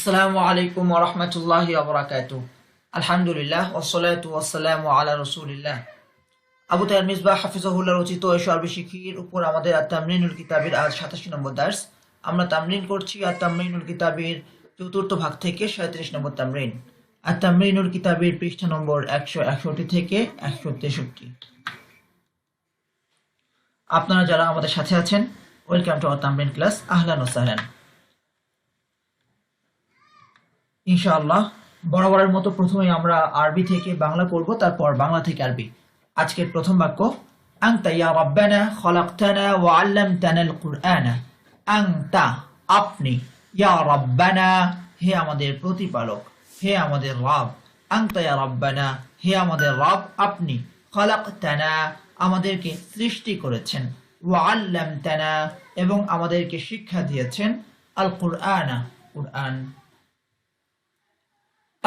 আসসালামু আলাইকুম ওরহমতুল্লাহ আবরাকাতু আলহামদুলিল্লাহ ওসলাতু ওয়াসালামু আলা রসুলিল্লাহ। আবু তাইর মিসবাহ হাফিজাহুল্লাহ রচিত এই সর্বশিক্ষির উপর আমাদের আত্মামরিনুল কিতাবের আজ সাতাশি নম্বর দার্স। আমরা তামরিন করছি আত্মামরিনুল কিতাবের চতুর্থ ভাগ থেকে সাঁত্রিশ নম্বর তামরিন। আত্মামরিনুল কিতাবের পৃষ্ঠা নম্বর একশো একষট্টি থেকে একশো তেষট্টি। আপনারা যারা আমাদের সাথে আছেন, ওয়েলকাম টু আওয়ার তামরিন ক্লাস। আহলান ও সাহলান। ইনশাআল্লাহ। বরাবরের মতো প্রথমে আমরা আরবি থেকে বাংলা করব তারপর বাংলা থেকে আরবি। আজকের প্রথম বাক্য আংতা ইয়া রাব্বানা খলাকতানা ওয়া আল্লামতানা আল কুরআনা আংতা আপনি, ইয়া রাব্বানা, হে আমাদের প্রতিপালক, হে আমাদের রব। আংতা ইয়া রাব্বানা, হে আমাদের রব, আপনি খলাকতানা, আমাদেরকে সৃষ্টি করেছেন। ওয়া আল্লামতানা, এবং আমাদেরকে শিক্ষা দিয়েছেন আল কুরআনা কুরআন।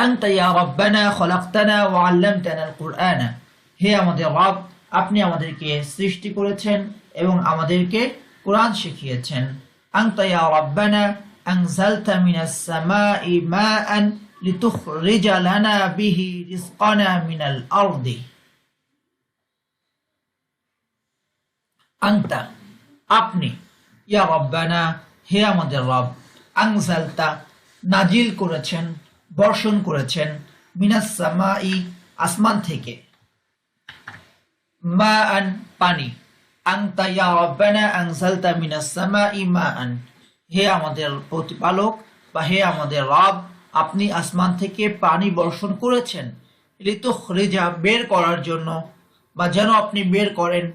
আনতা ইয়া রাব্বানা খলাকতানা হে আমাদের রব, আপনি আমাদেরকে সৃষ্টি করেছেন এবং আমাদেরকে কোরআন শিখিয়েছেন। আনতা ইয়া রাব্বানা আনজালতা মিনাস সামাই মাআন লিতুখরিজা লানা বিহি রিজকানা মিনাল আরদি। আনতা, আপনি হে আমাদের রব, আনজালতা নাজিল করেছেন বর্ষণ করেছেন মিনাস সামাই আসমান থেকে। মা আন পানি। আংতা ইয়া রব্বানা আনজালতা মিনাস সামাই মা আন হে আমাদের প্রতিপালক বা হে আমাদের রব, আপনি আসমান থেকে পানি বর্ষণ করেছেন। ঋতু রেজা বের করার জন্য। বা যেন আপনি বের করেন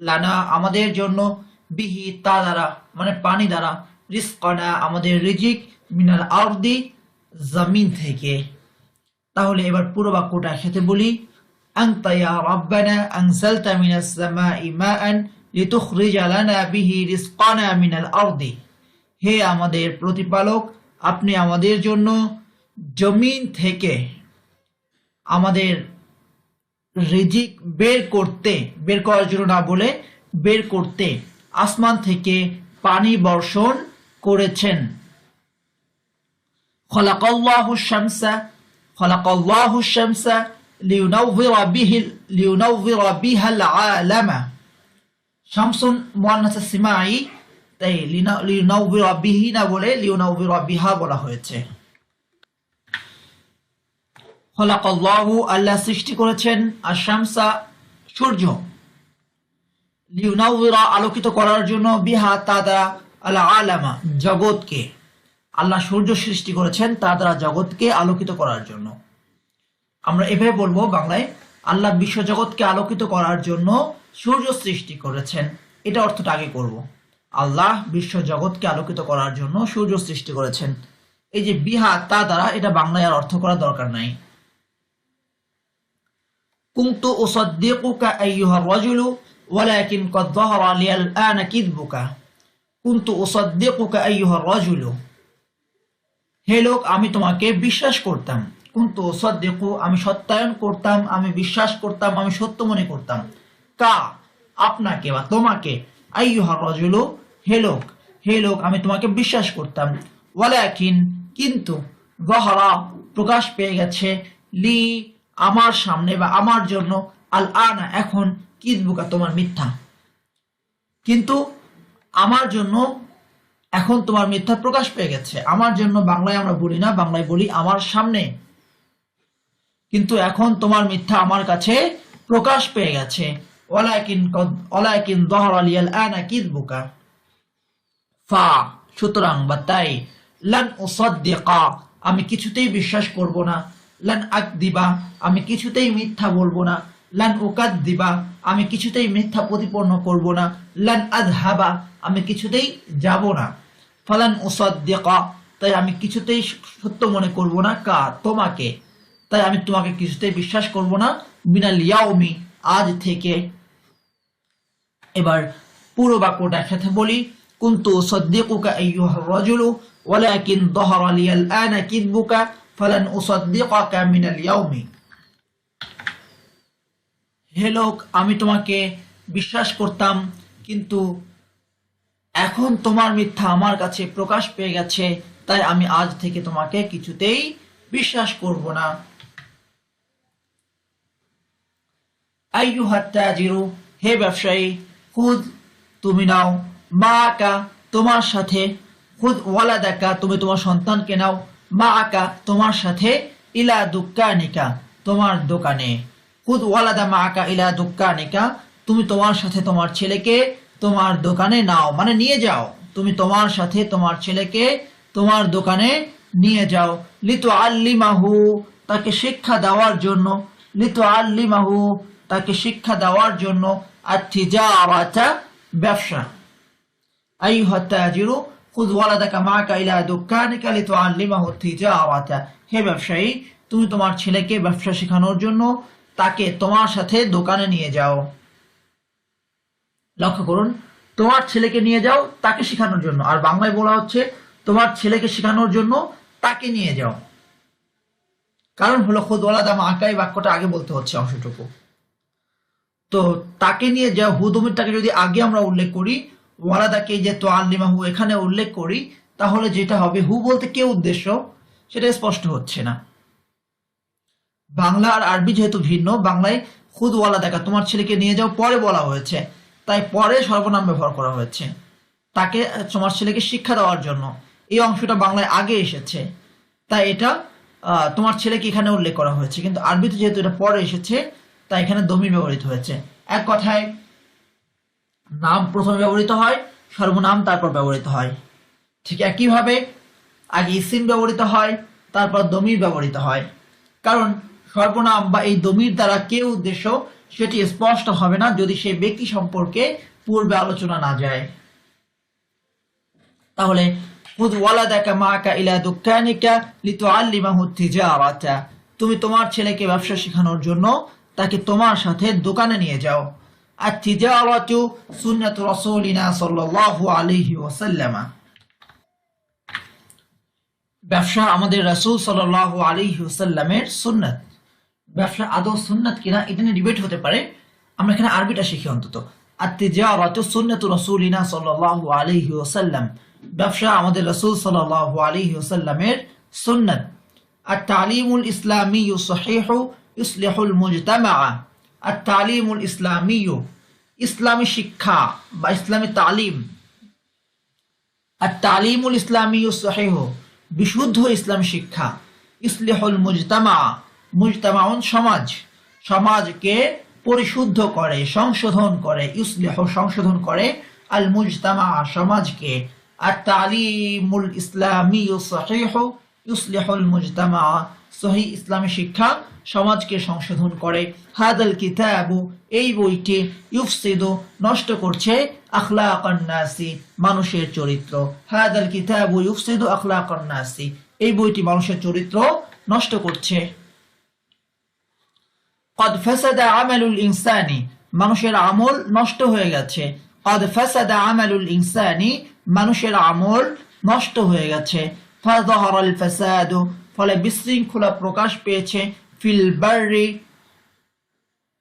লানা আমাদের জন্য। বিহি তা দ্বারা মানে পানি দ্বারা। রিস্কনা, আমাদের রিজিক মিনাল আরদি। জমিন থেকে তাহলে এবার পুরো বাক্যটা খেতে বলি أنت يا ربنا أنزلت من السماء ماء لتخرج لنا به رزقنا من الأرض হে আমাদের প্রতিপালক আপনি আমাদের জন্য জমিন থেকে আমাদের রিজিক বের করতে বের করার জন্য না বলে বের করতে আসমান থেকে পানি বর্ষণ করেছেন খলাকাল্লাহু শামসা খলাকাল্লাহু শামসা লিউনাউযিরা বিহি, লিউনাউযিরা বিহাল আলামা। শামসুন মুআন্নাস সিমাঈ, তাই লিউনাউযিরা বিহি না বলে লিউনাউযিরা বিহা বলা হয়েছে। খলাকাল্লাহু আল্লাহ সৃষ্টি করেছেন আর শামসা সূর্য। লিউনাউরা আলোকিত করার জন্য বিহা তাদা আল আলামা জগৎকে। আল্লাহ সূর্য সৃষ্টি করেছেন তার দ্বারা জগৎকে আলোকিত করার জন্য। আমরা এভাবে বলব বাংলায়, আল্লাহ বিশ্বজগৎকে আলোকিত করার জন্য সূর্য সৃষ্টি করেছেন। এটা অর্থটা আগে করব। আল্লাহ বিশ্বজগৎকে আলোকিত করার জন্য সূর্য সৃষ্টি করেছেন। এই যে বিহা, তা দ্বারা এটা বাংলায় আর অর্থ করা দরকার নাই। কুন্তু উসাদ্দিকুকা আইয়ুহা রাজুলু, ওয়ালাকিন কদ যাহারা লিয়াল আনা কিযবুকা কুন্তু উসাদ্দিকুকা আইয়ুহা রাজুলু। হে লোক, আমি তোমাকে বিশ্বাস করতাম। কিন্তু সদ্দেকু আমি সত্যায়ন করতাম, আমি বিশ্বাস করতাম, আমি সত্য মনে করতাম। কা, আপনাকে বা তোমাকে, আইয়ুহা রজুলু, হে লোক হে লোক, আমি তোমাকে বিশ্বাস করতাম। ওয়ালাকিন, কিন্তু গহরা প্রকাশ পেয়ে গেছে, লি, আমার সামনে বা আমার জন্য আল আনা এখন কিদবুকা, তোমার মিথ্যা। কিন্তু আমার জন্য এখন তোমার মিথ্যা প্রকাশ পেয়ে গেছে। আমার জন্য বাংলায় আমরা বলি না, বাংলায় বলি আমার সামনে। কিন্তু এখন তোমার মিথ্যা আমার কাছে প্রকাশ পেয়ে গেছে। সুতরাং বা তাই, লান আমি কিছুতেই বিশ্বাস করব না। লান আক দিবা আমি কিছুতেই মিথ্যা বলব না। লান ওকাদ দিবা আমি কিছুতেই মিথ্যা প্রতিপন্ন করব না। লান আদহাবা, আমি কিছুতেই যাব না। ফালান ওসদ্দিকা তাই আমি কিছুতেই সত্য মনে করব না। কা তোমাকে। তাই আমি তোমাকে কিছুতেই বিশ্বাস করব না। মিনাল ইয়াউমি, আজ থেকে এবার পুরো বাক্যটা একসাথে বলি। কুন্তু সদ্দিকুকা আইয়ুহা রাজুলু, ওয়ালাকিন দহরা লিয়াল আনা কিদবুকা, ফালান উসাদ্দিকাকা মিনাল ইয়াউমি। হে লোক, আমি তোমাকে বিশ্বাস করতাম, কিন্তু এখন তোমার মিথ্যা আমার কাছে প্রকাশ পেয়ে গেছে, তাই আমি আজ থেকে তোমাকে কিছুতেই বিশ্বাস করব না। আইয়ুহাত তাজিরু, হে ব্যবসায়ী, খুদ তুমি নাও। মা আকা তোমার সাথে। খুদ ওয়ালাদাকা, তুমি তোমার সন্তানকে নাও। মা আকা তোমার সাথে। ইলা দুক্কা নিকা তোমার দোকানে। খুদ ওয়ালাদা মা আকা ইলা দুক্কা নিকা তুমি তোমার সাথে তোমার ছেলেকে তোমার দোকানে নাও মানে নিয়ে যাও। তুমি তোমার সাথে তোমার ছেলেকে তোমার দোকানে নিয়ে যাও। লিতু আল্লিমাহু তাকে শিক্ষা দেওয়ার জন্য। লিতু আল্লিমাহু তাকে শিক্ষা দেওয়ার জন্য আচ্ছিজা আবাচা ব্যবসা। আই হত্যাজিরু খুদ দেখা মা কাইলা দোকানিকা লিতু আল্লিমাহু থিজা আবাচা হে ব্যবসায়ী, তুমি তোমার ছেলেকে ব্যবসা শেখানোর জন্য তাকে তোমার সাথে দোকানে নিয়ে যাও। লক্ষ্য করুন, তোমার ছেলেকে নিয়ে যাও, তাকে শেখানোর জন্য। আর বাংলায় বলা হচ্ছে, তোমার ছেলেকে শেখানোর জন্য তাকে নিয়ে যাও। কারণ হলো খোদ ওয়ালাদা মাকাই বাক্যটা আগে বলতে হচ্ছে অংশটুকু। তো তাকে নিয়ে যা হুদমিরটাকে যদি আগে আমরা উল্লেখ করি, ওয়ালাদাকে যে তো আল্লিমাহু এখানে উল্লেখ করি, তাহলে যেটা হবে, হু বলতে কে উদ্দেশ্য? সেটা স্পষ্ট হচ্ছে না। বাংলা আর আরবি যেহেতু ভিন্ন, বাংলায় খুদ ওয়ালা দেখা তোমার ছেলেকে নিয়ে যাও, পরে বলা হয়েছে। তাই পরে সর্বনাম ব্যবহার করা হয়েছে। তাকে, তোমার ছেলেকে শিক্ষা দেওয়ার জন্য। এই অংশটা বাংলায় আগে এসেছে। তাই এটা তোমার ছেলেকে এখানে উল্লেখ করা হয়েছে। কিন্তু আরবিতে যেহেতু এটা পরে এসেছে, তাই এখানে দমির ব্যবহৃত হয়েছে। এক কথায়, নাম প্রথমে ব্যবহৃত হয়, সর্বনাম তারপর ব্যবহৃত হয়। ঠিক একইভাবে, আগে ইসিম ব্যবহৃত হয়, তারপর দমির ব্যবহৃত হয়। কারণ সর্বনাম বা এই দমির দ্বারা কে উদ্দেশ্য সেটি স্পষ্ট হবে না যদি সেই ব্যক্তি সম্পর্কে পূর্বে আলোচনা না যায়। তাহলে, খুদ মাকা ইলা তুমি তোমার ছেলেকে ব্যবসা শেখানোর জন্য তাকে তোমার সাথে দোকানে নিয়ে যাও। আর তিজারাতু সাল্লাল্লাহু আলাইহি ওয়াসাল্লাম। ব্যবসা আমাদের রাসূল সাল্লাল্লাহু আলাইহি ওয়াসাল্লামের সুন্নাত। ব্যবসা আদৌ সুন্নাত কিনা, এটা নিয়ে ডিবেট হতে পারে। আমরা এখানে আরবিটা শিখি অন্তত। ব্যবসা আমাদের রসুল আত-তালিমুল ইসলামী তালিমুল ইসলামী ইসলামী শিক্ষা বা ইসলামী তালিম। আর তালিমুল ইসলামী সহিহ, বিশুদ্ধ ইসলাম শিক্ষা, ইসলেহুল মুজতামা। মুজতামাউন সমাজ, সমাজকে পরিশুদ্ধ করে, সংশোধন করে, ইসলিহ সংশোধন করে আল মুজতামা সমাজকে। আর তালিমুল ইসলামী সহিহ, ইসলিহুল মুজতামা সহি ইসলামী শিক্ষা সমাজকে সংশোধন করে। হাদাল কিতাবু, এই বইটি ইউফসিদু নষ্ট করছে আখলাকান নাসি, মানুষের চরিত্র। হাদাল কিতাবু ইউফসিদু আখলাকান নাসি, এই বইটি মানুষের চরিত্র নষ্ট করছে। কদ ফাসাদা আমালুল ইনসানি মানুষের আমল নষ্ট হয়ে গেছে। কদ ফাসাদা আমালুল ইনসানি মানুষের আমল নষ্ট হয়ে গেছে। ফাযহারাল ফলে বিশৃঙ্খলা প্রকাশ পেয়েছে ফিল বাররি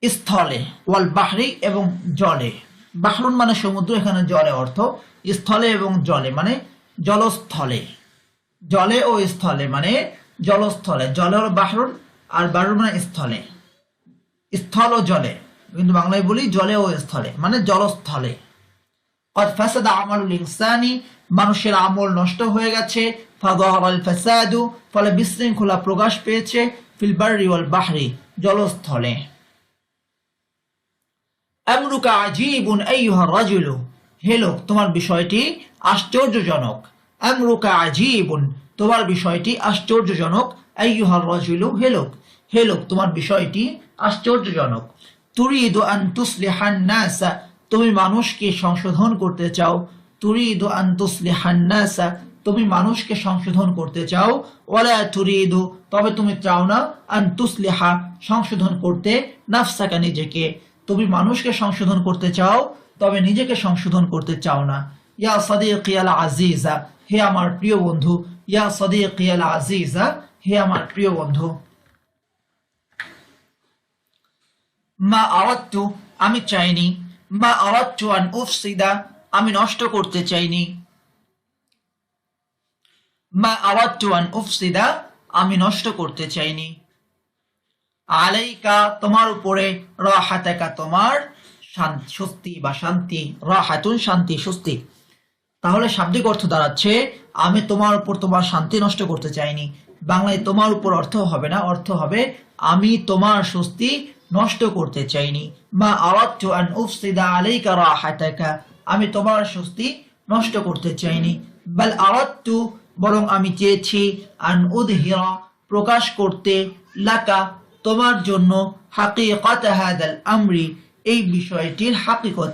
স্থলে ওয়াল বাহরি এবং জলে। বাহরুন মানে সমুদ্র, এখানে জলে অর্থ স্থলে এবং জলে মানে জলস্থলে। জলে ও স্থলে মানে জলস্থলে, জলের বাহরুন আর বাহরুন মানে স্থলে। স্থল জলে। কিন্তু বাংলায় বলি জলে ও স্থলে মানে জলস্থলে। কদ ফাসাদা আমালুল ইনসানি, মানুষের আমল নষ্ট হয়ে গেছে ফাদহারাল ফাসাদু, ফলে বিশৃঙ্খলা প্রকাশ পেয়েছে ফিল ওয়াল বাহরি, জলস্থলে। আমরুকা আজীবুন আইহা রাজুলু, হে লোক, তোমার বিষয়টি আশ্চর্যজনক। আমরুকা আজীবুন, তোমার বিষয়টি আশ্চর্যজনক আইহা রাজুলু, হে লোক হে লোক, তোমার বিষয়টি আশ্চর্যজনক। তুরিদু আন তুসলিহান নাসা তুমি মানুষকে সংশোধন করতে চাও। তুরিদু আন তুসলিহান নাসা তুমি মানুষকে সংশোধন করতে চাও। ওয়ালা তুরিদু, তবে তুমি চাও না আন তুসলিহা, সংশোধন করতে নাফসাকা নিজেকে। তুমি মানুষকে সংশোধন করতে চাও, তবে নিজেকে সংশোধন করতে চাও না। ইয়া সাদিকি আল আজিজা, হে আমার প্রিয় বন্ধু, ইয়া সাদিকি আল আজিজা, হে আমার প্রিয় বন্ধু। মা আওয়াত্তু, আমি চাইনি। মা আওয়াত্তু আন উফসিদা, আমি নষ্ট করতে চাইনি। মা আওয়াত্তু আন উফসিদা, আমি নষ্ট করতে চাইনি। আলাইকা, তোমার উপরে রাহাতাকা তোমার স্বস্তি বা শান্তি, রাহাতুন শান্তি, স্বস্তি। তাহলে শাব্দিক অর্থ দাঁড়াচ্ছে, আমি তোমার উপর তোমার শান্তি নষ্ট করতে চাইনি। বাংলায় তোমার উপর অর্থ হবে না, অর্থ হবে, আমি তোমার স্বস্তি নষ্ট করতে চাইনি। মা আওয়াত্তু আন উফসিদা আলাইকা রাহাতাকা। আমি তোমার স্বস্তি নষ্ট করতে চাইনি। বাল আওয়াত্তু বরং আমি চেয়েছি আন উদহিরা, প্রকাশ করতে লাকা, তোমার জন্য হাকিকাত হাদাল আমরি, এই বিষয়টির হাকিকত।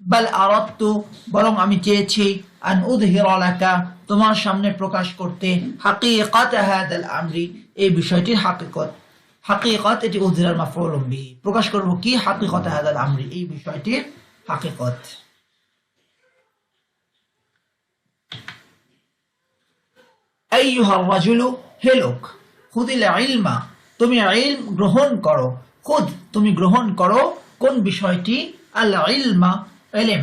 বাল আরাত্তু বরং আমি চেয়েছি আন উদহিরা লাকা, তোমার সামনে প্রকাশ করতে হাকিকাত হাদাল আমরি, এই বিষয়টির হাকিকত। হাকিকত, এটি উদহিরার মাফউলুম বিহি প্রকাশ করব কি হাকিকত হাদাল আমরি? এই বিষয়টির হাকিকত। হে লোক, খুদিল ইলমা, তুমি ইলম গ্রহণ করো। খুদ, তুমি গ্রহণ করো। কোন বিষয়টি? আল ইলমা, ইলম।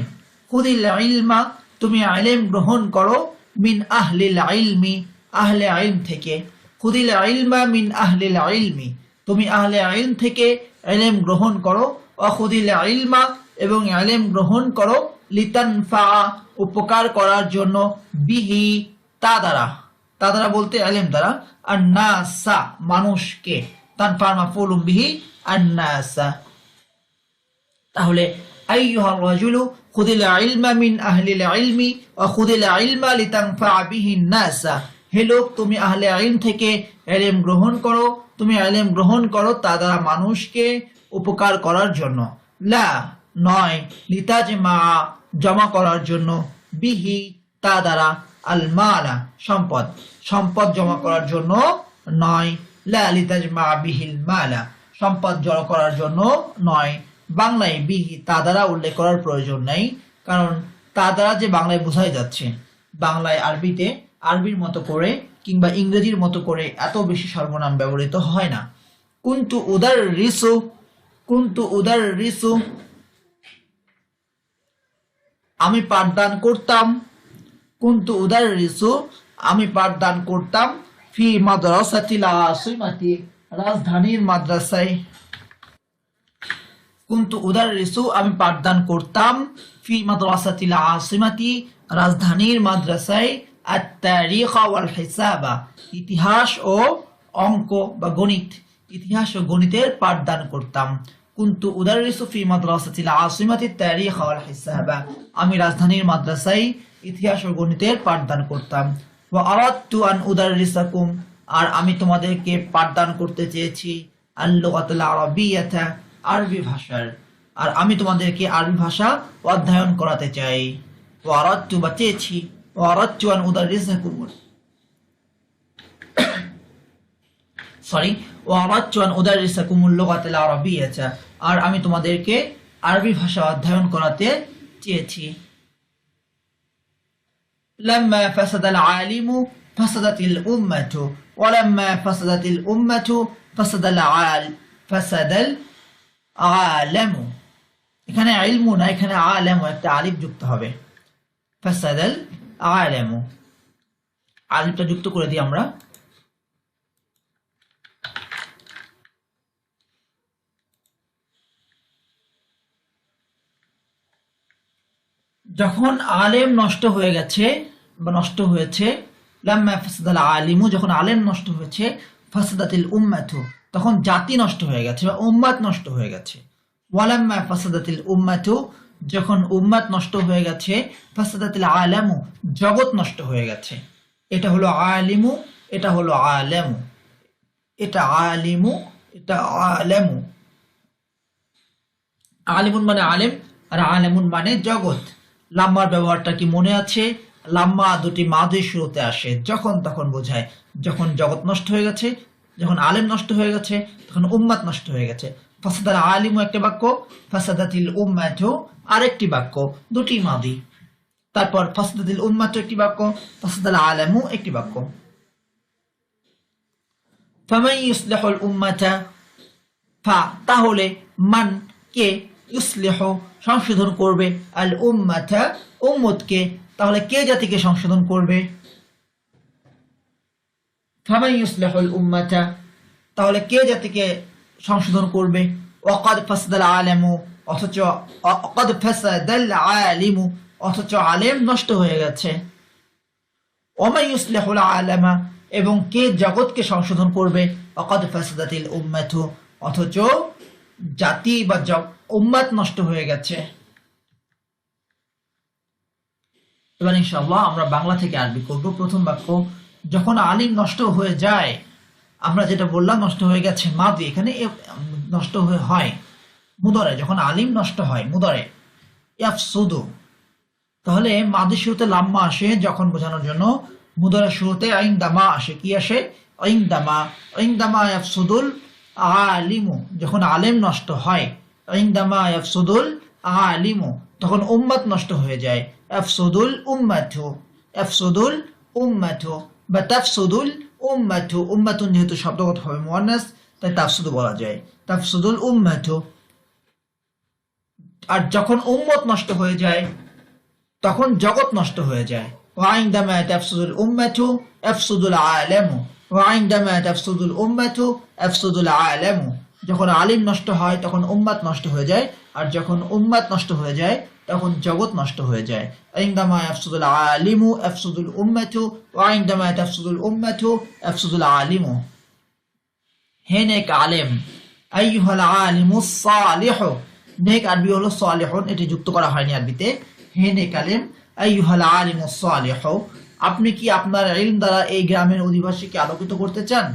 খুদিল ইলমা, তুমি ইলম গ্রহণ করো মিন আহলিল ইলমি, আহলে ইলম থেকে। খুদিল ইলমা মিন আহলিল ইলমি। তুমি আহলে ইলম থেকে ইলম গ্রহণ করো অখুদিল ইলমা, এবং ইলম গ্রহণ করো, লিতানফা, উপকার করার জন্য, বিহি, তা দ্বারা। তা দ্বারা বলতে আলেম দ্বারা। আর নাসা মানুষকে। তান ফার্মা ফুলুম বিহি আর নাসা তাহলে আইয়ুহার রাজুলু, খুদিল ইলমা মিন আহলিল ইলমি, ওয়া খুদিল ইলমা লিতানফা বিহি নাসা হে লোক, তুমি আহলে ইলম থেকে ইলম গ্রহণ করো। তুমি ইলম গ্রহণ করো তা দ্বারা মানুষকে উপকার করার জন্য। লা, নয় লিতাজ মা জমা করার জন্য। বিহি, তা দ্বারা আল মালা সম্পদ। সম্পদ জমা করার জন্য নয়। লা লিতাজ মা বিহিল মালা, সম্পদ জড়ো করার জন্য নয়। বাংলায় বিহি, তা দ্বারা উল্লেখ করার প্রয়োজন নেই, কারণ তা দ্বারা যে বাংলায় বোঝাই যাচ্ছে। বাংলায় আরবিতে আরবির মতো করে কিংবা ইংরেজির মতো করে এত বেশি সর্বনাম ব্যবহৃত হয় না। কুন্তু উদার রিসু, কুন্তু উদার রিসু। আমি পাঠদান করতাম। কুন্তু উদার রিসু, আমি পাঠদান করতাম ফি মাদ্রাসাতিল আসিমাতি রাজধানীর মাদ্রাসায়। কুন্তু উদার রিসু, আমি পাঠদান করতাম ফি মাদ্রাসাতিল আসিমাতি রাজধানীর মাদ্রাসায়। ইতিহাস ও অঙ্ক বা গণিত, ইতিহাস ও গণিতের পাঠদান করতাম। কিন্তু কুন্তু উদারিসু ফি মাদ্রাসাতিল আসিমাতি তারিখ ওয়াল হিসাবা, আমি রাজধানীর মাদ্রাসায় ইতিহাস ও গণিতের পাঠদান করতাম। ওয়া আন উদারিসাকুম, আর আমি তোমাদেরকে পাঠদান করতে চেয়েছি আরবি ভাষার। আর আমি তোমাদেরকে আরবি ভাষা অধ্যয়ন করাতে চাই। ও আরাদতু বা চেয়েছি ও আরাদতু আন উদারিসাকুম সরি ও আরাদতু আন উদারিসাকুমুল লুগাতুল আরাবিয়াতা আর আমি তোমাদেরকে আরবি ভাষা অধ্যয়ন করাতে চেয়েছি لما فسد العالم فسدت الأمة ولما فسدت الأمة فسد العال فسد العالم এখানে ইলমু না এখানে আলেম একটা আলিফ যুক্ত হবে ফাসাদাল আলেম আলিফটা যুক্ত করে দিই আমরা। যখন আলেম নষ্ট হয়ে গেছে বা নষ্ট হয়েছে আলিমু, যখন আলেম নষ্ট হয়েছে, ফাসাদাতিল উম্মাতু, তখন জাতি নষ্ট হয়ে গেছে বা উম্মাত নষ্ট হয়ে গেছে। ওয়ালাম্মা ফাসাদাতিল উম্মাতু যখন উম্মাত নষ্ট হয়ে গেছে আলামু জগৎ নষ্ট হয়ে গেছে। এটা হলো আলিমু, এটা হলো আলেমু। এটা আলিমু, এটা আলেমু। আলিমুন মানে আলেম, আর আলেমুন মানে জগৎ। লাম্মার ব্যবহারটা কি মনে আছে? লাম্মা দুটি মাদের শুরুতে আসে, যখন তখন বোঝায়, যখন জগৎ নষ্ট হয়ে গেছে, যখন আলেম নষ্ট হয়ে গেছে, তখন উম্মাত নষ্ট হয়ে গেছে। ফাসাদাল আলিমু একটা বাক্য, ফাসাদাতিল উম্মাতু আরেকটি বাক্য, দুটি মাদি। তারপর ফাসাদাতিল উম্মাতু একটি বাক্য, ফাসাদাল আলামু একটি বাক্য। ফামান ইউসলিহুল উম্মাতা, ফা, তাহলে মান কে ইউসলিহ সংশোধন করবে? আল উম্মাতা, উম্মতকে। তাহলে কে জাতিকে সংশোধন করবে? ফামান ইউসলিহুল উম্মাতা, তাহলে কে জাতিকে সংশোধন করবে। ওয়াকাদ ফাসদাল আলেমু, অথচ অকাদ ফাসাদাল আলিমু, অথচ আলেম নষ্ট হয়ে গেছে। ওমাই ইউসলিহুল আলামা, এবং কে জগৎকে সংশোধন করবে? অকাদ ফাসাদাতিল উম্মাতু, অথচ জাতি বা জগ- উম্মাত নষ্ট হয়ে গেছে। এবার ইনশাআল্লাহ আমরা বাংলা থেকে আরবি করব। প্রথম বাক্য, যখন আলিম নষ্ট হয়ে যায় আমরা যেটা বললাম, নষ্ট হয়ে গেছে মাদি, এখানে নষ্ট হয়ে হয় মুদরে, যখন আলিম নষ্ট হয় মুদরে, ইয়াফসুদু। তাহলে মাদি শুরুতে লাম্মা আসে যখন বোঝানোর জন্য, মুদরের শুরুতে আইন দামা আসে, কি আসে? আইন দামা আইন দামা ইয়াফসুদুল আলিমু, যখন আলেম নষ্ট হয় আইন দামা ইয়াফসুদুল আলিমু, তখন উম্মাত নষ্ট হয়ে যায়। আফসুদুল উম্মাতু আফসুদুল উম্মাতু, বা তাফসুদুল উম্মাতু উম্মাতুন যেহেতু শব্দগত হবে মুয়ান্নাস তাই তাফসুদু বলা যায় তাফসুদুল উম্মাতু আর যখন উম্মত নষ্ট হয়ে যায় তখন জগৎ নষ্ট হয়ে যায় وعندما تفسد الأمة يفسد العالم وعندما تفسد الأمة يفسد العالم যখন আলিম নষ্ট হয় তখন উম্মাত নষ্ট হয়ে যায় আর যখন উম্মাত নষ্ট হয়ে যায় তখন জগৎ নষ্ট হয়ে যায় عندما يفسد العالم يفسد الأمة وعندما تفسد الأمة يفسد العالم হে নেক আলেম আইয়ুহাল আলিমুস সালিহ নেক আরবি হলো সালিহুন এটি যুক্ত করা হয়নি আরবিতে হে নেক আলেম আইয়ুহাল আলিমুস সালিহ আপনি কি আপনার ইলম দ্বারা এই গ্রামের অধিবাসীকে আলোকিত করতে চান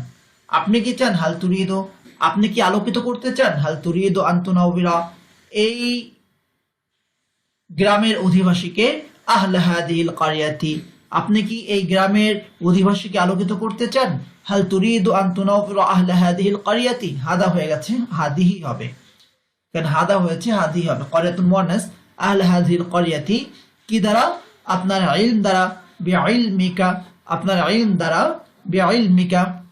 আপনি কি চান হাল তুরিয়েদো আপনি কি আলোকিত করতে চান হাল তুরিয়েদো আন্তনাউবিরা এই গ্রামের অধিবাসীকে আহলাহাদিল কারিয়াতি। আপনি কি এই গ্রামের অধিবাসীকে আলোকিত করতে চান? হাল তুরিদু আন তুনাফিরু আহলা কারিয়াতি। হাদা হয়ে গেছে হাদিহি হবে। কেন হাদা হয়েছে হাদিহি হবে। কারিয়াতুল মুয়ান্নাস আহলা হাদিহিল কারিয়াতি। কি দ্বারা? আপনার ইলম দ্বারা। বিইলমিকা, আপনার ইলম দ্বারা। বিইলমিকা।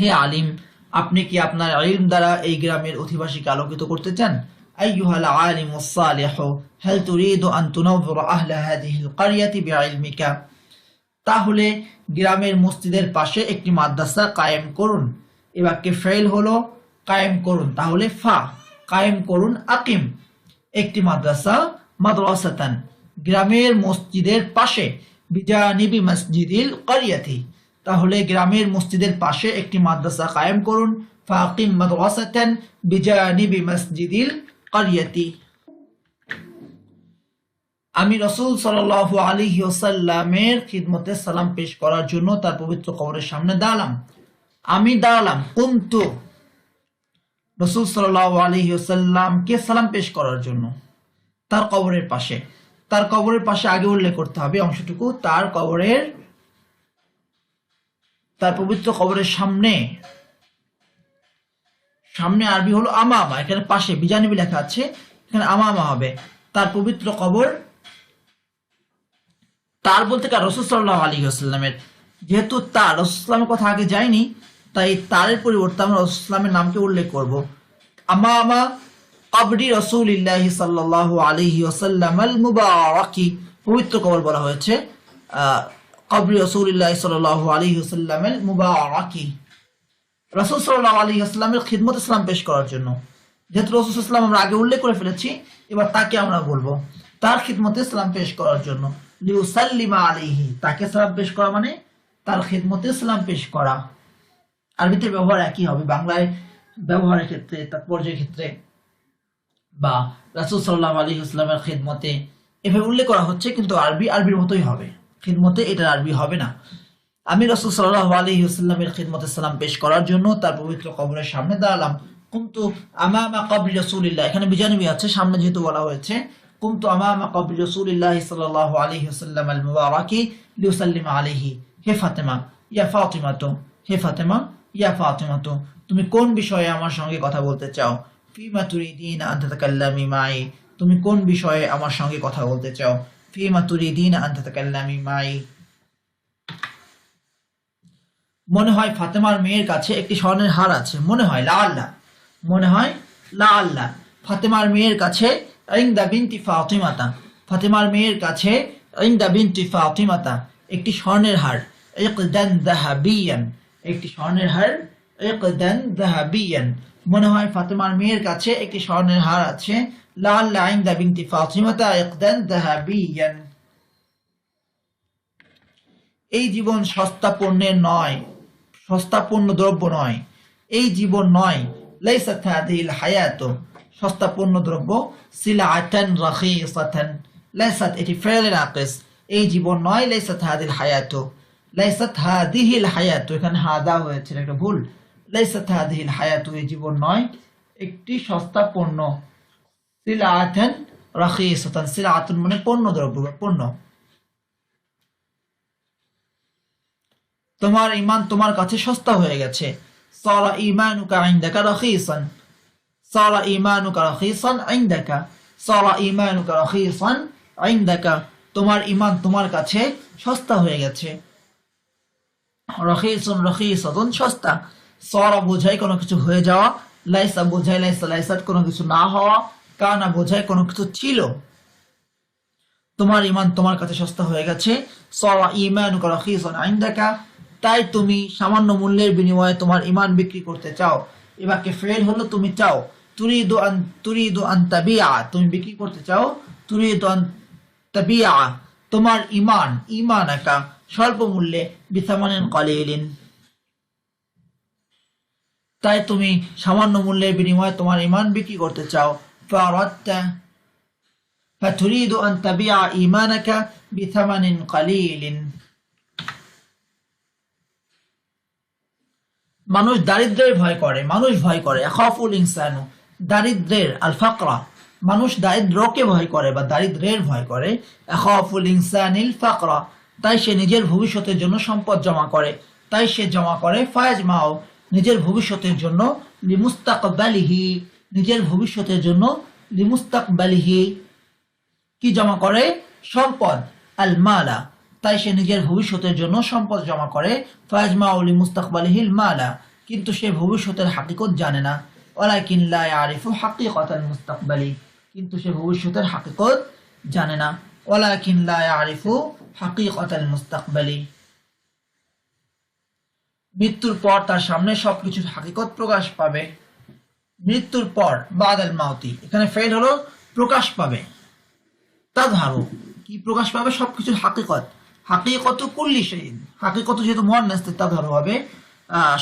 হে আলিম, আপনি কি আপনার ইলম দ্বারা এই গ্রামের অধিবাসীকে আলোকিত করতে চান? أيها العالم الصالح هل تريد أن تنظر أهل هذه القرية بعلمك তাহলে গ্রামের মসজিদের পাশে একটি মাদ্রাসা কায়েম করুন এ বাক্যে ফেল হলো কায়েম করুন তাহলে ফা কায়েম করুন আকিম একটি মাদ্রাসা মাদ্রাসাতান গ্রামের মসজিদের পাশে বিজানিবি মসজিদিল কারিয়াতি তাহলে গ্রামের মসজিদের পাশে একটি মাদ্রাসা কায়েম করুন ফাকিম মাদ্রাসাতান বিজানিবি মসজিদিল কারিয়াতি আমি রসুল সাল আলী ওসাল্লামের খিদমতে সালাম পেশ করার জন্য তার পবিত্র কবরের সামনে দাঁড়ালাম। আমি দাঁড়ালাম, কুন্তু, রসুল সাল আলী ওসাল্লামকে সালাম পেশ করার জন্য তার কবরের পাশে। তার কবরের পাশে আগে উল্লেখ করতে হবে, অংশটুকু, তার কবরের, তার পবিত্র কবরের সামনে সামনে আরবি হলো আমামা, এখানে পাশে বিজানিবি লেখা আছে, এখানে আমামা হবে। তার পবিত্র কবর, তার বলতে কার? রসুল সাল্লাহ আলী আসাল্লামের যেহেতু তার রসুলামের কথা আগে যায়নি, তাই তারের পরিবর্তে আমরা রসুলামের নামকে উল্লেখ করব। আমা আমা কবরি রসুল ইল্লাহ সাল্লাহ আলহি ওসাল্লাম আল মুবারকি, পবিত্র কবর বলা হয়েছে কবরি রসুল ইল্লাহ সাল্লাহ আলহি ওসাল্লাম আল মুবারকি। রসুল সাল্লাহ আলী আসলামের খিদমত ইসলাম পেশ করার জন্য। যেহেতু রসুল ইসলাম আমরা আগে উল্লেখ করে ফেলেছি, এবার তাকে আমরা বলব। তার খিদমতে ইসলাম পেশ করার জন্য। লিউসাল্লিমা আলিহি তাকে সালাম পেশ করা মানে তার খিদমতে ইসলাম পেশ করা। আরবিতে ব্যবহার একই হবে, বাংলায় ব্যবহারের ক্ষেত্রে, তাৎপর্যের ক্ষেত্রে বা রাসুল সাল্লাহ আলী ইসলামের খিদমতে এভাবে উল্লেখ করা হচ্ছে, কিন্তু আরবি, আরবির মতোই হবে। খিদমতে এটা আরবি হবে না। আমি রসুল সাল্লাহ আলী হুসাল্লামের খিদমতে সালাম পেশ করার জন্য তার পবিত্র কবরের সামনে দাঁড়ালাম। কিন্তু আমামা কবরি রসুলিল্লাহ। এখানে বিজানবি আছে, সামনে যেহেতু বলা হয়েছে। কুমতু আমামা কবরি রসুলিল্লাহ সাল্লাহ আলী হুসাল্লাম আল মুবারাকি লিউসাল্লিম আলিহি হে ফাতেমা, ইয়া ফাতিমা তো, হে ফাতেমা, ইয়া ফাতিমা তো, তুমি কোন বিষয়ে আমার সঙ্গে কথা বলতে চাও? ফিমা তুরিদিন আন্তাতাকাল্লামি মাই, তুমি কোন বিষয়ে আমার সঙ্গে কথা বলতে চাও? ফিমা তুরিদিন আন্তাতাকাল্লামি মাই। মনে হয় ফাতেমার মেয়ের কাছে একটি স্বর্ণের হার আছে। মনে হয়, লা আল্লাহ। মনে হয়, লা আল্লাহ। ফাতেমার মেয়ের কাছে ইংদা বিনতি ফাতিমাতা। ফাতেমার মেয়ের কাছে ইংদা বিনতি ফাতিমাতা। একটি স্বর্ণের হার। ইকদান দাহাবিয়ান একটি স্বর্ণের হার। ইকদান দাহাবিয়ান মনে হয় ফাতেমার মেয়ের কাছে একটি স্বর্ণের হার আছে। লাল লাইন দা বিনতি ফাতিমাতা, ইকদান দাহাবিয়ান এই জীবন সস্তা পণ্যের নয়। সস্তা পণ্য দ্রব্য নয়। এই জীবন নয়। লাইসাত হাদিহিল হায়াত। সস্তা পণ্য দ্রব্য। সিলাআতান রাখিসাতান। লাইসাত, এটি ফেলে নাকিস। এই জীবন নয় লাইসাত হাদিল হায়াত। লাইসাত হাদিহিল হায়াত। এখানে হাদা হয়েছে একটা ভুল। লাইসাত হাদিহিল হায়াত, এই জীবন নয়। একটি সস্তা পণ্য সিলাআতান রাখিসাতান। সিলাআতুন মানে পণ্য দ্রব্য পণ্য। তোমার ইমান তোমার কাছে সস্তা হয়ে গেছে। তোমার ইমান তোমার কাছে সস্তা হয়ে গেছে। রখিসুন সস্তা। কোনো কিছু হয়ে যাওয়া, লাইসা বোঝায় লাইসা, লাইসাত কোনো কিছু না হওয়া, কানা বোঝায় কোনো কিছু ছিল। তোমার ইমান তোমার কাছে সস্তা হয়ে গেছে। সরা ইমানুকা রাখিসান ইনদাকা। তাই তুমি সামান্য মূল্যের বিনিময়ে তোমার ইমান বিক্রি করতে চাও এবারকে ফেল হলো তুমি চাও তুরিদু আন তুরিদু আন তাবিয়া তুমি বিক্রি করতে চাও তুরিদু আন তাবিয়া তোমার ইমান ইমান একা স্বল্প মূল্যে বিসামানেন কলিলিন তাই তুমি সামান্য মূল্যের বিনিময়ে তোমার ইমান বিক্রি করতে চাও ফারাদতা فتريد أن تبيع إيمانك بثمن قليل মানুষ দারিদ্রের ভয় করে, মানুষ ভয় করে। খফুল ইনসানু, দারিদ্রের আল ফাকরা মানুষ দারিদ্রকে ভয় করে বা দারিদ্রের ভয় করে। খফুল ইনসানিল ফাকরা। তাই সে নিজের ভবিষ্যতের জন্য সম্পদ জমা করে। তাই সে জমা করে, ফায়াজ মাও নিজের ভবিষ্যতের জন্য লিমুস্তাকবালিহি। নিজের ভবিষ্যতের জন্য লিমুস্তাকবালিহি। কি জমা করে? সম্পদ আল মালা তাই সে নিজের ভবিষ্যতের জন্য সম্পদ জমা করে। ফাজমা উলি মুস্তাকবালিহিল মালা। কিন্তু সে ভবিষ্যতের হাকিকত জানে না। ওয়ালাকিন লা ইয়ারিফু হাকিকাতাল মুস্তাকবালি। কিন্তু সে ভবিষ্যতের হাকিকত জানে না। ওয়ালাকিন লা ইয়ারিফু হাকিকাতাল মুস্তাকবালি। মৃত্যুর পর তার সামনে সবকিছুর হাকিকত প্রকাশ পাবে। মৃত্যুর পর, বাদাল মাউতি। এখানে ফেল হলো প্রকাশ পাবে। তাধারু কি প্রকাশ পাবে? সবকিছুর হাকিকত। হাকিকত কুল্লি সেই হাকিকত যেহেতু মন নাস্তে তাধারু হবে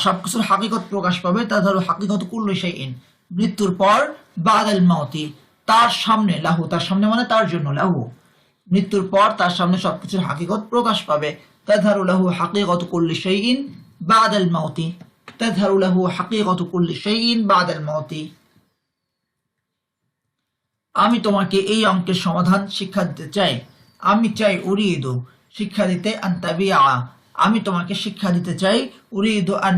সবকিছুর হাকিকত প্রকাশ পাবে তাধারু হাকিকত কুল্লি সেই মৃত্যুর পর বাদাল মাওতি তার সামনে লাহু, তার সামনে মানে তার জন্য লাহু। মৃত্যুর পর তার সামনে সবকিছুর হাকিকত প্রকাশ পাবে। তাধারু লাহু হাকিকত কুল্লি শাইইন, বাদাল মাউতি। তাধারু লাহু হাকিকত কুল্লি শাইইন, বাদাল মাওতি আমি তোমাকে এই অঙ্কের সমাধান শিক্ষা দিতে চাই। আমি চাই উরিদু শিক্ষা দিতে আন্তাবিয়া আমি তোমাকে শিক্ষা দিতে চাই, উরিদু আন,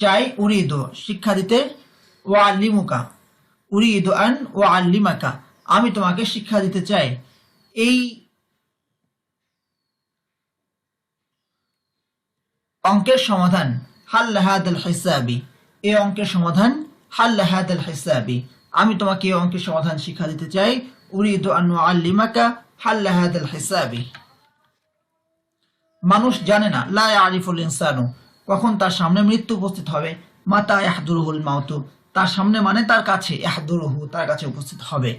চাই উরিদু। শিক্ষা দিতে ওয়াল্লিমুকা উরিদু আন ওয়াল্লিমাকা আমি তোমাকে শিক্ষা দিতে চাই। এই অঙ্কের সমাধান হাল্লা হাদাল হিসাবি। এই অঙ্কের সমাধান হাল্লা হাদাল হিসাবি। আমি তোমাকে এই অঙ্কের সমাধান শিক্ষা দিতে চাই। উরিদু আন ও আল্লিমাকা হাল্লা হাদাল হিসাবি। মানুষ জানে না, লা আরিফুল ইনসানু। কখন তার সামনে মৃত্যু উপস্থিত হবে? মাতা ইয়াহদুরুহুল মাউতু। তার সামনে মানে তার কাছে, ইয়াহদুরুহু তার কাছে উপস্থিত হবে।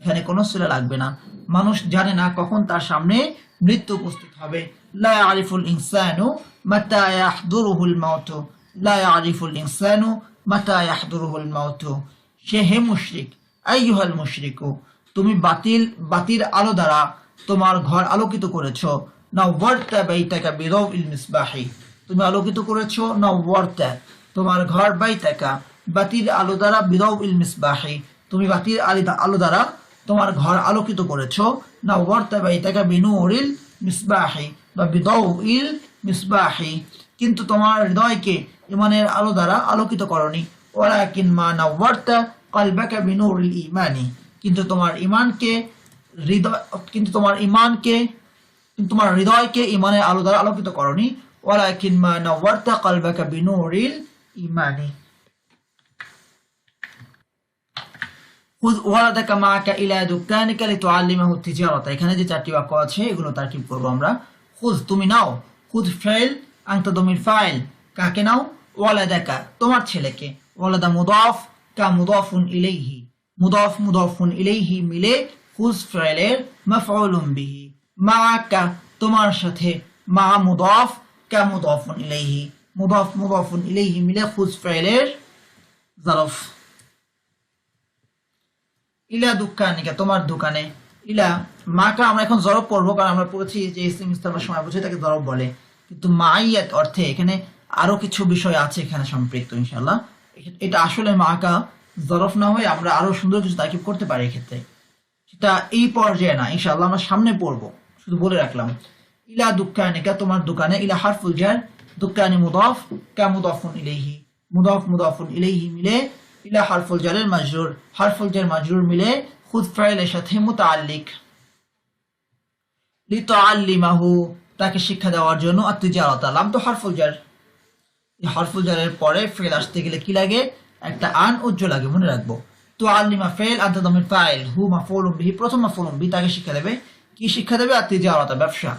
এখানে কোনো সুরা লাগবে না। মানুষ জানে না কখন তার সামনে মৃত্যু উপস্থিত হবে। লা আরিফুল ইনসানু, মাতা ইয়াহদুরুহুল মাউতু। লা আরিফুল ইনসানু, মাতা ইয়াহদুরুহুল মাউতু। সে হে মুশরিক, আইয়ুহাল মুশরিকু, তুমি বাতিল, বাতির আলো দ্বারা তোমার ঘর আলোকিত করেছ। নাওয়ারতা বাইতাকা বিদাউল মিসবাহি তুমি আলোকিত করেছ নাওয়ারতা তোমার ঘর বাইতাকা বাতির আলো দ্বারা বিদাউল মিসবাহি তুমি বাতির আলি- আলো দ্বারা তোমার ঘর আলোকিত করেছ নাওয়ারতা বাইতাকা বিনুরিল মিসবাহি বা বিদাউল মিসবাহি কিন্তু তোমার হৃদয়কে ইমানের আলো দ্বারা আলোকিত করনি ওয়ালাকিন মা নাওয়ারতা কালবাকা বিনুরিল ইমানি কিন্তু তোমার ইমানকে হৃদয় কিন্তু তোমার ইমানকে তোমার হৃদয়কে ইমানের আলো দ্বারা আলোকিত করনি। কালবাকা বিনুরিল ইমানি। খুদ ওয়ালাদাকা মাকা ইলা দুকানিকা লিতুআল্লিমাহু তিজারাতা। এখানে যে চারটি বাক্য আছে, এগুলো তারকিব করব আমরা। খুদ তুমি নাও। খুদ ফেল আংতা দমির ফাইল। কাকে নাও? ওয়ালাদাকা, তোমার ছেলেকে। ওয়ালাদা মুদাফ, কা মুদাফুন ইলাইহি। মুদাফ, মুদাফুন ইলাইহি মিলে খুজ ফেলের মাফউলুম বিহি। মাআকা তোমার সাথে, মা মুদাফ, কা মুদাফুন ইলাইহি, মুদাফ, মুদাফুন ইলাইহি মিলে খুজ ফেলের জারফ। ইলা দোকানিকা, তোমার দোকানে। ইলা, মাকা আমরা এখন জরব পড়ব, কারণ আমরা পড়েছি যে ইসলাম ইসলামের সময় বুঝে তাকে জরব বলে। কিন্তু মাইয়াত অর্থে এখানে আরও কিছু বিষয় আছে এখানে সম্পৃক্ত ইনশাল্লাহ এটা আসলে মাকা জরফ না হয়ে আমরা আরও সুন্দর কিছু তাকিব করতে পারি এক্ষেত্রে। সেটা এই পর্যায়ে না ইনশাল্লাহ আমরা সামনে পড়ব। শুধু বলে রাখলাম, ইলা দুকানিকা তোমার দোকানে, ইলা হারফুল জার দুকানি মুদাফ, কা মুদাফুন ইলাইহি, মুদাফ, মুদাফুন ইলাইহি মিলে, ইলা হারফুল জারের মাজরুর, হারফুল জার মাজরুর মিলে, খুদ ফাইলের সাথে মুতাআল্লিক। লিতুআল্লিমাহু, তাকে শিক্ষা দেওয়ার জন্য আত্তিজারাত লাম তো হারফুল জার। হারফুল জারের পরে ফেল আসতে গেলে কি লাগে? একটা আন উজ্জ্ব লাগে, মনে রাখব। তো আল্লিমা ফেল আন্তদমের ফাইল, হু মাফুলুম বিহি, প্রথম মাফুলুম বি তাকে শিক্ষা দেবে। কি শিক্ষা দেবে আর তিজারত ব্যবসা?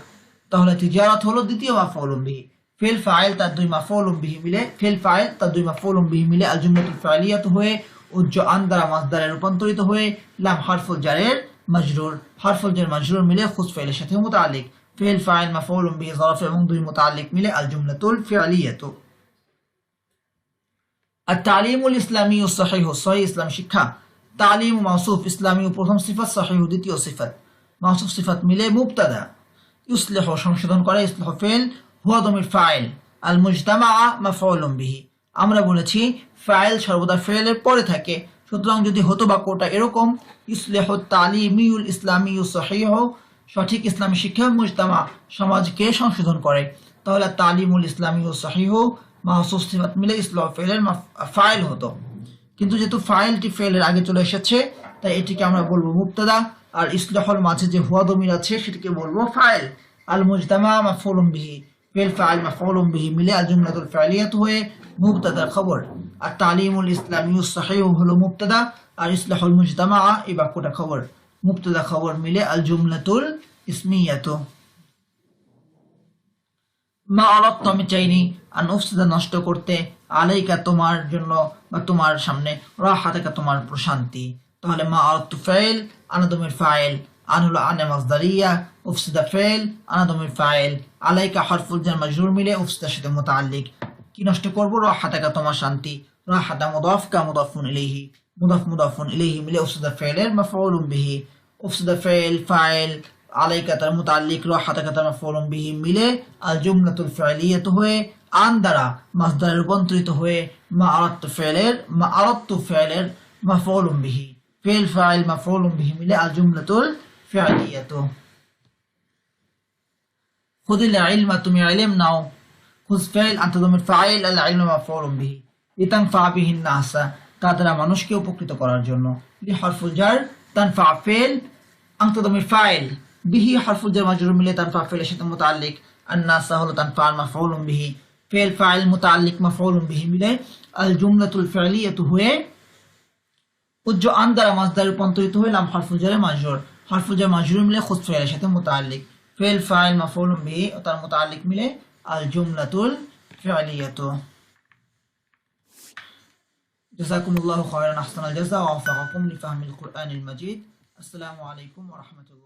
তাহলে তিজারত হলো দ্বিতীয় মাফুলুম বিহি ফেল ফাইল তার দুই মাফুলুম বিহি মিলে, ফেল ফাইল তার দুই মাফুলুম বিহি মিলে আল জুমলাতুল ফাইলিয়াত হয়ে উজ্জ আন দ্বারা মাসদারে রূপান্তরিত হয়ে লাম হারফুল জারের মাজরুর, হারফুল জার মাজরুর মিলে খুস ফাইলের সাথে মুতাআল্লিক। ফেল ফাইল মাফুলুম বিহি যরফ এবং দুই মুতাআল্লিক মিলে আল জুমলাতুল ফাইলিয়াত। আর তালিমুল ইসলামী ও সহিহ সহি ইসলাম শিক্ষা। তালিম মাসুফ ইসলামী প্রথম সিফাত, সহিহ দ্বিতীয় সিফাত। মাসুফ সিফাত মিলে মুবতাদা। ইউসলেহ সংশোধন করে ইসলাহ ফেল হুয়া দমির ফাইল। আল মুজতামা মাফউলুম বিহি। আমরা বলেছি, ফাইল সর্বদা ফেলের পরে থাকে। সুতরাং যদি হতো বাক্যটা এরকম, ইসলেহ তালিমিউল ইসলামী সহিহ, সঠিক ইসলামী শিক্ষা মুজতামা সমাজকে সংশোধন করে। তাহলে তালিমুল ইসলামী ও সহিহ মাহসুস সিফাত মিলে ইসলাম ফেলের ফাইল হতো। কিন্তু যেহেতু ফাইলটি ফেলের আগে চলে এসেছে, তাই এটিকে আমরা বলব মুক্তাদা আর ইসলাহল মাঝে যে হুয়া দমির আছে, সেটিকে বলব ফাইল। আল মুজতামা মাফউলুম বিহি। ফেল ফাইল মাফউলুম বিহি। মিলে আল জুমলাতুল ফাইলিয়াত হয়ে মুবতাদার খবর। আর তালিমুল ইসলামী সাহিহ হলো মুবতাদা, আর ইসলাহুল মুজতামা এই বাক্যটা খবর। মুবতাদা খবর মিলে আল জুমলাতুল ইসমিয়াত। মা আলাত্ত আমি চাইনি, আর নফসিদা নষ্ট করতে। আলাইকা তোমার জন্য বা তোমার সামনে, রাহাতাকা তোমার প্রশান্তি। তাহলে মা আলাত্তু ফাইল আনাদমের ফাইল আন হলো আনে মাজদারিয়া উফসিদা ফেল আনাদমের ফাইল, আলাইকা হরফুল জান মাজরুর মিলে উফসিদার সাথে মোতাল্লিক কি নষ্ট করব? রাহাতাকা তোমার শান্তি। রাহাতা মুদাফ কা মুদাফুন ইলাইহি। মুদাফ মুদাফুন ইলাইহি মিলে উফসিদা ফেলের মাফউলুম বিহি। উফসিদা ফেল ফাইল, আলাইকা তার মুতাল্লিক রাহাতাকা তার মাফউলুম বিহি মিলে আল জুমলাতুল ফাইলিয়াত হয়ে, আন দ্বারা মাসদারে রূপান্তরিত হয়ে মা আরাত্তু ফেলের মা আরাত্তু ফেলের মাফউলুম বিহি। ফেল ফাইল মাফউলুম বিহি মিলে আল জুমলাতুল ফাইলিয়াত খুদিল ইলমা তুমি ইলম নাও খুজ ফেল আনতা দমির ফাইল আল ইলমা মাফউলুম বিহি লিতানফা বিহি নাসা তা দ্বারা মানুষকে উপকৃত করার জন্য লি হরফুল জার তানফা ফেল আনতা দমির ফাইল বিহি হরফুল জার মাজরুর মিলে তানফা ফেলের সাথে মুতাল্লিক الناس هو تنفع مفعول به فعل فاعل متعلق مفعول به মিলে الجملة الفعلية হয়ে উজ্জ আন দ্বারা মাসদার রূপান্তরিত হয়ে লাম হারফুল জারে মাজরুর হারফুল জার মাজরুর মিলে খুদ ফেলের সাথে মুতাল্লিক ফেল ফাইল মাফউল বিহি ও তার মুতাল্লিক মিলে আল জুমলাতুল ফি'লিয়াত جزاكم الله خيرا احسن الجزاء ووفقكم لفهم القرآن المجيد السلام عليكم ورحمة الله